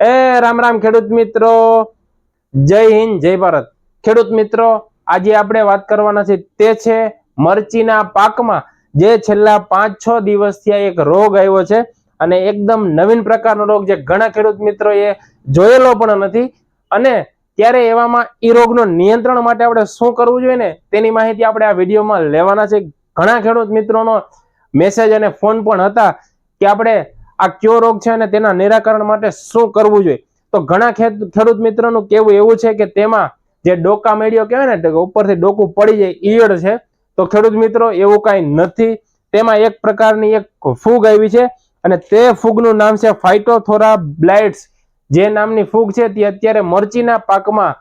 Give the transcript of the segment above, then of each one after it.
એ રામ રામ ખેડૂત મિત્રો. જય હિન્દ, જય ભારત. ખેડૂત મિત્રો, આજે આપણે વાત કરવાના છે તે છે મરચીના પાકમાં જે છેલ્લા પાંચ છ દિવસથી એક રોગ આવ્યો છે અને એકદમ નવીન પ્રકારનો રોગ જે ઘણા ખેડૂત મિત્રોએ જોયેલો પણ નથી અને ત્યારે એવામાં ઈ રોગનો નિયંત્રણ માટે આપણે શું કરવું જોઈએ ને તેની માહિતી આપણે આ વિડીયોમાં લેવાના છે. ઘણા ખેડૂત મિત્રોનો મેસેજ અને ફોન પણ હતા કે આપણે આ કયો રોગ છે અને તેના નિરાકરણ માટે શું કરવું જોઈએ? તો ઘણા ખેડૂત મિત્રોનું કેવું એવું છે કે તેમાં જે ડોકા મેળ્યો કહેવાય ને ઉપરથી ડોકું પડી જાય, ઈયળ છે. તો ખેડૂત મિત્રો, એવું કાંઈ નથી. તેમાં એક પ્રકારની એક ફૂગ આવી છે અને તે ફૂગનું નામ છે ફાઇટોથોરા બ્લાઇટ્સ જે નામની ફૂગ છે તે અત્યારે મરચીના પાકમાં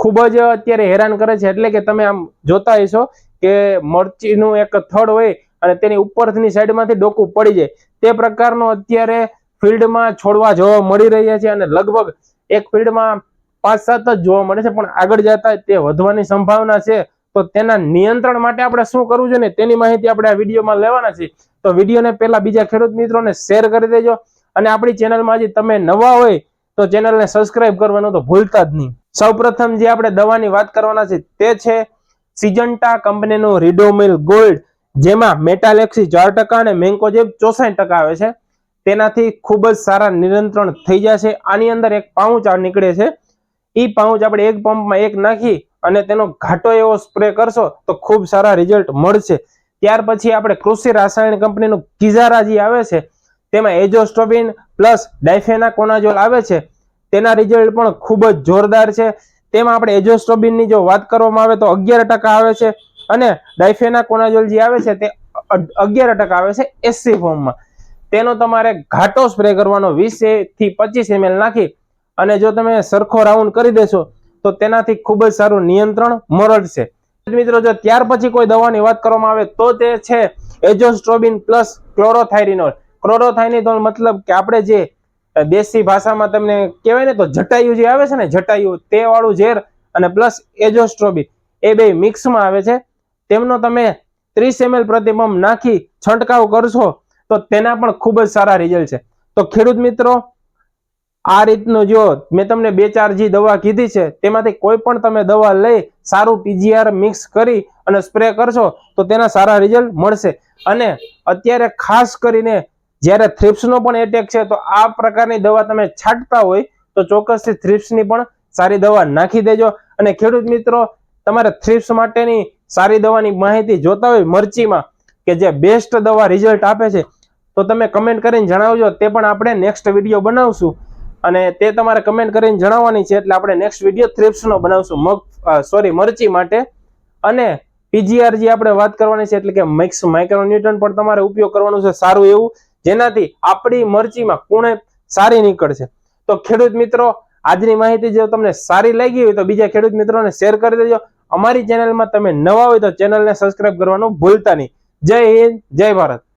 ખૂબ જ અત્યારે હેરાન કરે છે. એટલે કે તમે આમ જોતા હશો કે મરચીનું એક થડ હોય અને તેની ઉપરની સાઈડમાંથી ડોકું પડી જાય. તે પ્રકારનો અત્યારે ફિલ્ડમાં છોડવા જોવા મળી રહ્યા છે અને લગભગ એક ફિલ્ડમાં પાંચ સાત જ જોવા મળે છે. પણ આગળ જતા તે વધવાની સંભાવના છે. તો તેના નિયંત્રણ માટે આપણે શું કરવું જોઈએ ને તેની માહિતી આપણે આ વિડીયોમાં લેવાના છે તો વિડીયોને પહેલા બીજા ખેડૂત મિત્રોને શેર કરી દેજો. અને આપણી ચેનલમાં હજી તમે નવા હોય તો ચેનલને સબસ્ક્રાઇબ કરવાનું તો ભૂલતા જ નહીં. સૌપ્રથમ જે આપણે દવાની વાત કરવાના છે તે છે સિજન્ટા કંપનીનું રિડોમિલ ગોલ્ડ જેમાં મેટાલેક્સી ચાર ટકા અને મેન્કોજેબ ચોસાઠ ટકા આવે છે, તેનાથી ખૂબ જ સારા નિયંત્રણ થઈ જશે આની અંદર એક પાઉચ આ નીકળે છે. એ પાઉચ આપણે એક પંપમાં એક નાખી અને તેનો ઘાટો એવો સ્પ્રે કરશો તો ખૂબ સારા રિઝલ્ટ મળશે. ત્યાર પછી આપણે કૃષિ રાસાયણ કંપનીનું કિઝારા જે આવે છે, તેમાં એજોસ્ટોબિન પ્લસ ડાયફેના કોનાઝોલ આવે છે. તેના રિઝલ્ટ પણ ખૂબ જ જોરદાર છે. તેમાં આપણે એજોસ્ટોબિનની જો વાત કરવામાં આવે તો અગિયાર ટકા આવે છે. અને ડાયફેનાકોનાઝોલ જે આવે છે તે અગિયાર ટકા આવે છે એસસી ફોર્મમાં. તેનો તમારે ઘાટો સ્પ્રે કરવાનો વીસથી પચીસ એમએલ નાખી અને જો તમે સરખો રાઉન્ડ કરી દેશો, તો તેનાથી ખૂબ જ સારું નિયંત્રણ મળશે મિત્રો, જો ત્યાર પછી કોઈ દવાની વાત કરવામાં આવે, તો તે છે એજોસ્ટ્રોબિન પ્લસ ક્લોરોથાયરિનોલ. ક્લોરોથાયરિનોલ મતલબ કે આપણે જે દેશી ભાષામાં તમને કહેવાય ને તો જટાયુ જે આવે છે ને, જટાયુ તે વાળું ઝેર અને પ્લસ એજોસ્ટ્રોબિન. એ બે મિક્સમાં આવે છે. તેમનો તમે ત્રીસ એમએલ પ્રતિબંબ નાખી છંટકાવ કરશો, તો તેના પણ ખૂબ જ સારા રિઝલ્ટ છે. તો ખેડૂત મિત્રો, આ રીતનું જો મેં તમને બે ચાર જે દવા કીધી છે, તેમાંથી કોઈ પણ તમે દવા લઈ સારું પીજીઆર મિક્સ કરી અને સ્પ્રે કરશો, તો તેના સારા રિઝલ્ટ મળશે. અને અત્યારે ખાસ કરીને જ્યારે થ્રિપ્સનો પણ એટેક છે, તો આ પ્રકારની દવા તમે છાંટતા હોય, તો ચોક્કસથી થ્રિપ્સની પણ સારી દવા નાખી દેજો. અને ખેડૂત મિત્રો, તમારે થ્રિપ્સ માટેની સારી દવાની માહિતી જોતા હોય મરચીમાં કે જે બેસ્ટ દવા રિઝલ્ટ આપે છે, તો તમે કમેન્ટ કરીને જણાવજો. તે પણ આપણે નેક્સ્ટ વીડિયો બનાવશું. અને તે તમારે કમેન્ટ કરીને જણાવવાની છે, એટલે આપણે નેક્સ્ટ વીડિયો થ્રિપ્સનો બનાવશું. મગ સોરી મરચી માટે. અને પીજીઆર જે આપણે વાત કરવાની છે, એટલે કે મિક્સ માઇક્રોન્યુટ્રન પણ તમારે ઉપયોગ કરવાનું છે, સારું એવું. જેનાથી આપણી મરચીમાં કુણે સારી નીકળશે. તો ખેડૂત મિત્રો, આજની માહિતી જો તમને સારી લાગી હોય તો બીજા ખેડૂત મિત્રોને શેર કરી દેજો. અમારી ચેનલમાં તમે નવા હોય તો ચેનલને સબસ્ક્રાઇબ કરવાનું ભૂલતા નહીં. જય હિન્દ, જય ભારત.